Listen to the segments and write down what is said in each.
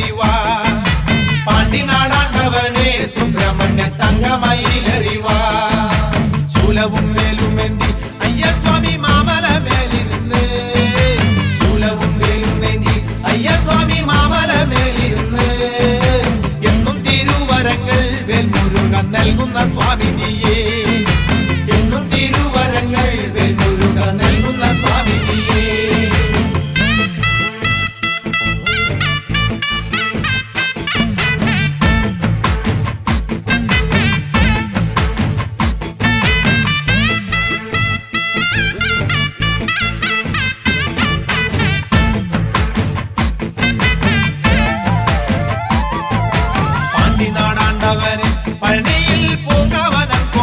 തങ്കമയിലറിവാ പാണ്ടിനാടാണ്ടവനെ സുബ്രഹ്മണ്യ തങ്കമയിലറിവാ ശൂലവും മേലുമെന്തി അയ്യസ്വാമി മാമല മേലിരുന്ന് ശൂലവും മേലുമെന്തി അയ്യസ്വാമി മാമല മേലിരുന്ന് എന്നും തിരുവരങ്ങൾ വേൽമുരുകൻ നൽകുന്ന സ്വാമി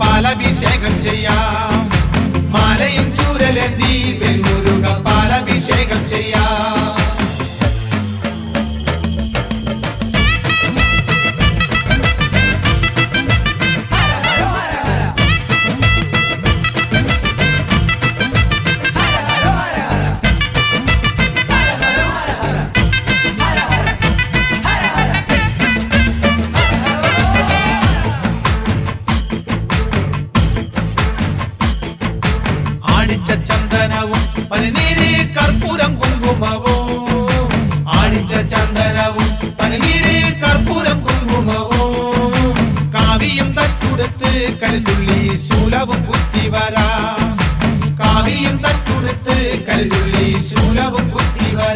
పాలాభిషేకం చెయ్యా. ആടിച്ച ചന്ദനവും പനിനീര് കർപ്പൂരം കുങ്കുമവും ആടിച്ച ചന്ദനവും പനിനീര് കർപ്പൂരം കുങ്കുമവും കാവ്യം തട്ടുടുത്ത് കരുതുള്ളി ശൂലവും കുത്തി വരാ കാവ്യം തട്ടുടുത്ത് കരുതുള്ളി ശൂലവും കുത്തി വരാ